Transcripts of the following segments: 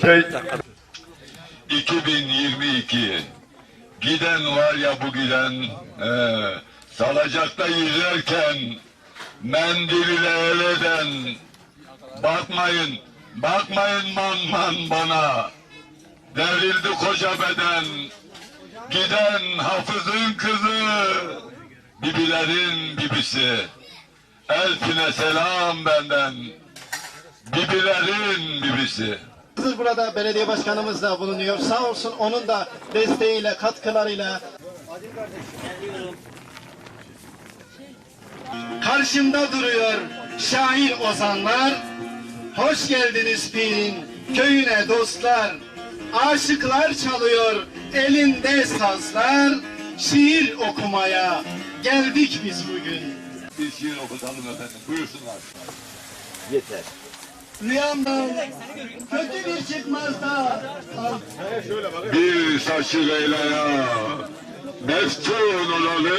Şey- mi? Bir dakika. 2022 giden var ya bu giden he, salacakta yüzerken mendiliyle el eden bakmayın bakmayın man man bana. Devrildi koca beden. Giden hafızın kızı bibilerin bibisi. Elfine selam benden bibilerin bibisi Hazır burada belediye başkanımız da bulunuyor. Sağ olsun onun da desteğiyle, katkılarıyla. Karşımda duruyor şair ozanlar. Hoş geldiniz pirin köyüne dostlar. Aşıklar çalıyor elinde sazlar. Şiir okumaya geldik biz bugün. Bir şiir okutalım efendim buyursunlar Yeter. Rüyamdan kötü bir çıkmazda Bir saçı Leyla'ya meftun olalı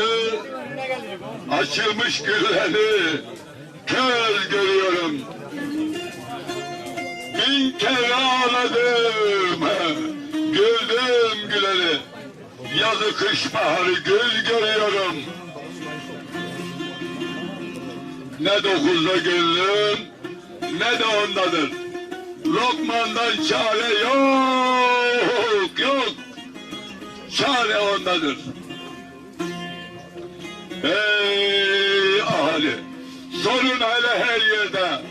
açılmış gülleri kör görüyorum. Bin kere ağladım, güldüm güleri. Yazı kış baharı gül görüyorum. Ne dokuzda gönlüm ne de ondadır. Lokmandan çare yok, yok. Çare ondadır. Ey ahali, sorun hele her yerde.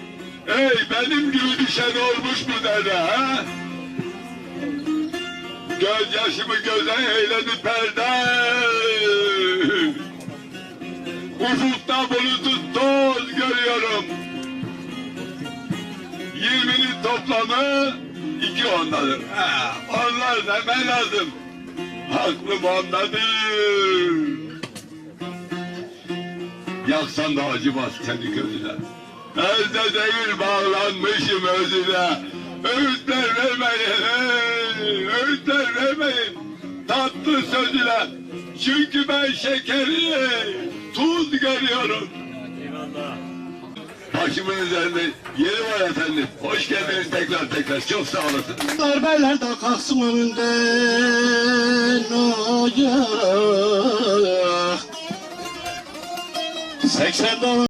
Ey benim gibi düşen olmuş mu derde ha? Gözyaşımı göze eyledi perde. Ufukta bulutu toz görüyorum. Yirminin toplamı iki ondadır. Ha, onlar deme lazım. Aklım ondadır. Yaksan da acımaz kendi gözüne. Özde değil bağlanmışım özüne. Öğütler vermeyin, ey, öğütler vermeyin. Tatlı sözüne. Çünkü ben şekeri tuz görüyorum. Başımın üzerinde yeri var efendim. Hoş geldiniz tekrar tekrar. Çok sağ olasınız. Darbeler de kalksın önünden ocak 80 dolar